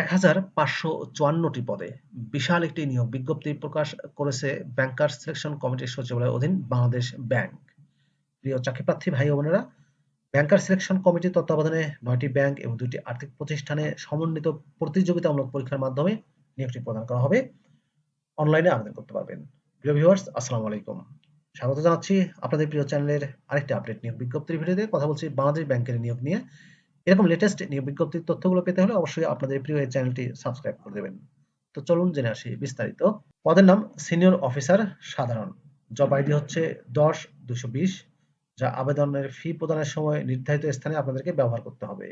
এক হাজার পাঁচশো চুয়ান্নটি পদে। বিশাল একটি নিয়োগ বিজ্ঞপ্তি প্রকাশ করেছে ব্যাংকার্স সিলেকশন কমিটির সচিবালয়ের অধীন বাংলাদেশ ব্যাংক। প্রিয় চাকরিপ্রার্থী ভাই বোনেরা ব্যাংকার সিলেকশন কমিটির তত্ত্বাবধানে নয়টি ব্যাংক এবং দুটি আর্থিক প্রতিষ্ঠানে সমন্বিত প্রতিযোগিতামূলক পরীক্ষার মাধ্যমে নিয়োগটি প্রদান করা হবে। অনলাইনে আবেদন করতে পারবেন। প্রিয় ভিউয়ার্স, আসসালামু আলাইকুম। স্বাগত জানাচ্ছি আপনাদের প্রিয় চ্যানেলের আরেকটি আপডেট নিয়োগ বিজ্ঞপ্তির ভিডিওতে। কথা বলছি বাংলাদেশ ব্যাংকের নিয়োগ নিয়ে। এরকম লেটেস্ট নিয়োগ বিজ্ঞপ্তির তথ্যগুলো পেতে হলে অবশ্যই আপনাদের প্রিয় এই চ্যানেলটি সাবস্ক্রাইব করে দেবেন। তো চলুন জেনে আসি বিস্তারিত। পদের নাম সিনিয়র অফিসার সাধারণ। জব আইডি হচ্ছে দশ দুশো বিশ, যা আবেদনের ফি প্রদানের সময় নির্ধারিত স্থানে আপনাদেরকে ব্যবহার করতে হবে।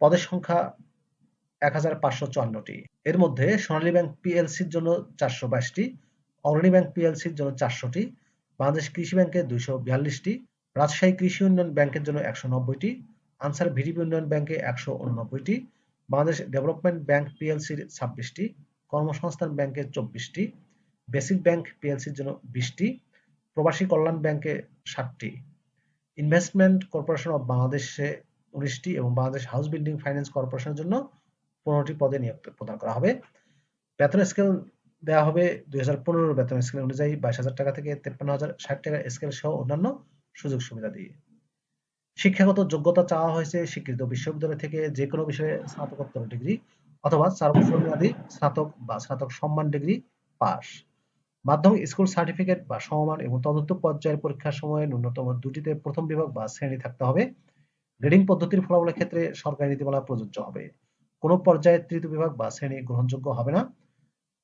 পদের সংখ্যা এক হাজার পাঁচশো চুয়ান্নটি। এর মধ্যে সোনালী ব্যাংক পিএলসির জন্য চারশো বাইশটি অগ্রণী ব্যাংক পিএলসির জন্য চারশোটি, বাংলাদেশ কৃষি ব্যাংকে দুইশো বিয়াল্লিশটি, রাজশাহী কৃষি উন্নয়ন ব্যাংকের জন্য একশো নব্বইটি আনসার ভিডিপি উন্নয়ন ব্যাংকে একশো উননব্বইটি, বাংলাদেশ ডেভেলপমেন্ট ব্যাংক পিএলসির ছাব্বিশটি, কর্মসংস্থান ব্যাংকে চব্বিশটি, বেসিক ব্যাংক পিএলসির জন্য বিশটি, প্রবাসী কল্যাণ ব্যাংকে ষাটটি, ইনভেস্টমেন্ট কর্পোরেশন অব বাংলাদেশে উনিশটি এবং বাংলাদেশ হাউস বিল্ডিং ফাইন্যান্স কর্পোরেশনের জন্য পনেরোটি পদে নিয়োগ প্রদান করা হবে। বেতন স্কেল দেওয়া হবে দুই হাজার পনেরো বেতন স্কেল অনুযায়ী বাইশ হাজার টাকা থেকে তেপ্পান্ন হাজার ষাট টাকা স্কেল সহ অন্যান্য সুযোগ সুবিধা দিয়ে। শিক্ষাগত যোগ্যতা চাওয়া হয়েছে স্বীকৃত বিশ্ববিদ্যালয় থেকে যে কোনো বিষয়ে স্নাতকোত্তর ডিগ্রি অথবা চার বছর মেয়াদী স্নাতক বা স্নাতক সম্মান ডিগ্রি পাস। মাধ্যমিক স্কুল সার্টিফিকেট বা সমমান এবং তদন্ত পর্যায়ের পরীক্ষার সময় ন্যূনতম দুটিতে প্রথম বিভাগ বা শ্রেণি থাকতে হবে। গ্রেডিং পদ্ধতির ফলাফলের ক্ষেত্রে সরকারি নীতিমালা প্রযোজ্য হবে। কোনো পর্যায়ে তৃতীয় বিভাগ বা শ্রেণি গ্রহণযোগ্য হবে না।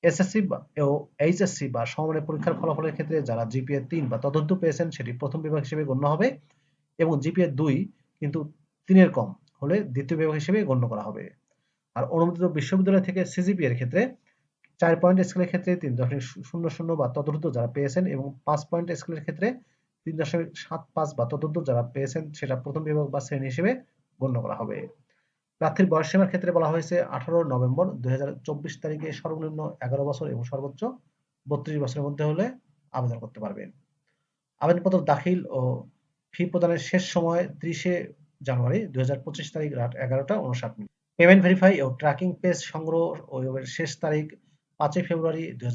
এসএসসি ও এইচএসসি বা সমমানের পরীক্ষার ফলাফলের ক্ষেত্রে যারা জিপিএ তিন বা তদন্ত পেয়েছেন, সেটি প্রথম বিভাগ হিসেবে গণ্য হবে। এবং জিপিএ দুই কিন্তু তিনের কম হলে দ্বিতীয় বিভাগ হিসেবে গণ্য করা হবে। আর অনুমোদিত বিশ্ববিদ্যালয় থেকে সিজিপি এর ক্ষেত্রে চার পয়েন্ট স্কেলের ক্ষেত্রে তিন দশমিক শূন্য শূন্য বা ততোর্ধ যারা পেয়েছেন এবং পাঁচ পয়েন্ট স্কেলের ক্ষেত্রে তিন দশমিক সাত পাঁচ বা ততোর্ধ যারা পেয়েছেন সেটা প্রথম বিভাগ বা শ্রেণি হিসেবে গণ্য করা হবে। প্রার্থীর বয়স সীমার ক্ষেত্রে বলা হয়েছে আঠারো নভেম্বর দুই হাজার চব্বিশ তারিখে সর্বনিম্ন এগারো বছর এবং সর্বোচ্চ বত্রিশ বছরের মধ্যে হলে আবেদন করতে পারবেন। আবেদনপত্র দাখিল ও ফি প্রদানের শেষ সময় ত্রিশে জানুয়ারি দুই হাজার পঁচিশ তারিখ রাত এগারোটা উনষাট মিনিট। পেমেন্ট ভেরিফাই ও ট্র্যাকিং পেজ সংগ্রহ ও শেষ তারিখ পাঁচই ফেব্রুয়ারি দুই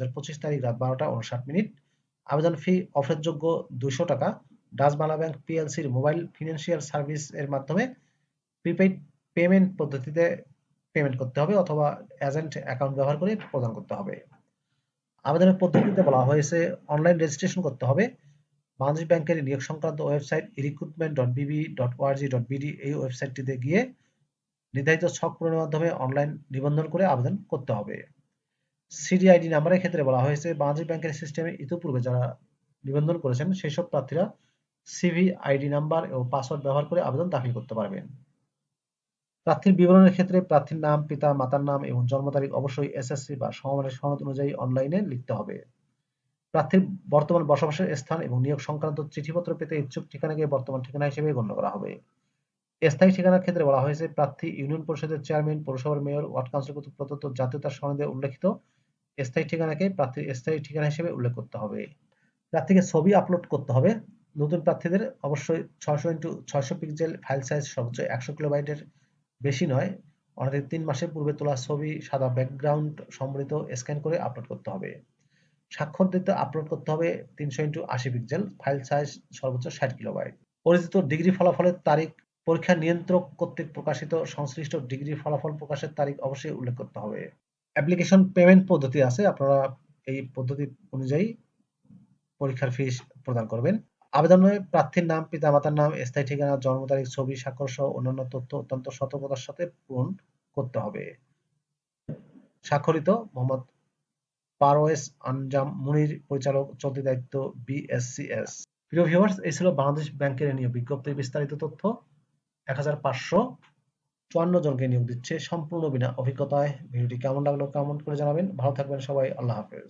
তারিখ রাত বারোটা উনষাট মিনিট। আবেদন ফি অফেরযোগ্য দুশো টাকা। ডাচবাংলা ব্যাংক পিএলসির মোবাইল ফিনান্সিয়াল সার্ভিস এর মাধ্যমে প্রিপেইড পেমেন্ট পদ্ধতিতে পেমেন্ট করতে হবে অথবা এজেন্ট অ্যাকাউন্ট ব্যবহার করে প্রদান করতে হবে। আবেদনের পদ্ধতিতে বলা হয়েছে, অনলাইন রেজিস্ট্রেশন করতে হবে। বাংলাদেশ ব্যাংকের নিয়োগ সংক্রান্ত website recruitment dot BB dot ORG dot BD এই ওয়েবসাইটটিতে গিয়ে নির্ধারিত ছক পূরণের মাধ্যমে অনলাইন নিবন্ধন করে আবেদন করতে হবে। সিডিআইডি নাম্বারের ক্ষেত্রে বলা হয়েছে, বাংলাদেশ ব্যাংকের সিস্টেমে ইতিপূর্বে যারা নিবন্ধন করেছেন সেই সব প্রার্থীরা সিভি আইডি নাম্বার ও পাসওয়ার্ড ব্যবহার করে আবেদন দাখিল করতে পারবেন। প্রার্থীর বিবরণের ক্ষেত্রে প্রার্থীর নাম, পিতা, মাতার নাম এবং জন্ম তারিখ অবশ্যই এসএসসি বা সমমানের সনদ অনুযায়ী অনলাইনে লিখতে হবে। প্রার্থীর বর্তমান বসবাসের স্থান এবং নিয়োগ সংক্রান্ত চিঠিপত্র পেতে ইচ্ছুক ঠিকানাকে বর্তমান ঠিকানা হিসেবে গণ্য করা হবে। স্থায়ী ঠিকানার ক্ষেত্রে বলা হয়েছে, প্রার্থী ইউনিয়ন পরিষদের চেয়ারম্যান, পৌরসভার মেয়র, ওয়ার্ড কাউন্সিল কর্তৃক প্রদত্ত জাতীয়তার সনদে উল্লেখিত স্থায়ী ঠিকানাকে প্রার্থীর স্থায়ী ঠিকানা হিসেবে উল্লেখ করতে হবে। প্রার্থীকে ছবি আপলোড করতে হবে। নতুন প্রার্থীদের অবশ্যই ছয়শো ইন্টু ছয়শো পিক্সেল ফাইল সাইজ সর্বোচ্চ একশো কিলোবাইটের বেশি নয়। অনেক তিন মাসের পূর্বে তোলা ছবি সাদা ব্যাকগ্রাউন্ড সম্বলিত স্ক্যান করে আপলোড করতে হবে। স্বাক্ষর দিতে আপলোড করতে হবে তিনশো ইন্টু আশি পিক্সেল ফাইল সাইজ সর্বোচ্চ ষাট কিলোবাইট পরিচিত ডিগ্রি ফলাফলের তারিখ, পরীক্ষা নিয়ন্ত্রক কর্তৃক প্রকাশিত সংশ্লিষ্ট ডিগ্রি ফলাফল প্রকাশের তারিখ অবশ্যই উল্লেখ করতে হবে। অ্যাপ্লিকেশন পেমেন্ট পদ্ধতি আছে, আপনারা এই পদ্ধতি অনুযায়ী পরীক্ষার ফিস প্রদান করবেন। আবেদনে প্রার্থীর নাম, পিতামাতার নাম, স্থায়ী ঠিকানা, জন্ম তারিখ, ছবি, স্বাক্ষর সহ অন্যান্য তথ্য অত্যন্ত সতর্কতার সাথে পূরণ করতে হবে। স্বাক্ষরিত মোহাম্মদ পারওয়েজ আনজাম মুনির পরিচালক চলতি দায়িত্ব বিএসসিএস। প্রিয় ভিউয়ার্স এই ছিল বাংলাদেশ ব্যাংকের নিয়োগ বিজ্ঞপ্তির বিস্তারিত তথ্য। এক হাজার পাঁচশো চুয়ান্ন জনকে নিয়োগ দিচ্ছে সম্পূর্ণ বিনা অভিজ্ঞতায়। ভিডিওটি কেমন লাগল কেমন করে জানাবেন। ভালো থাকবেন সবাই, আল্লাহ হাফেজ।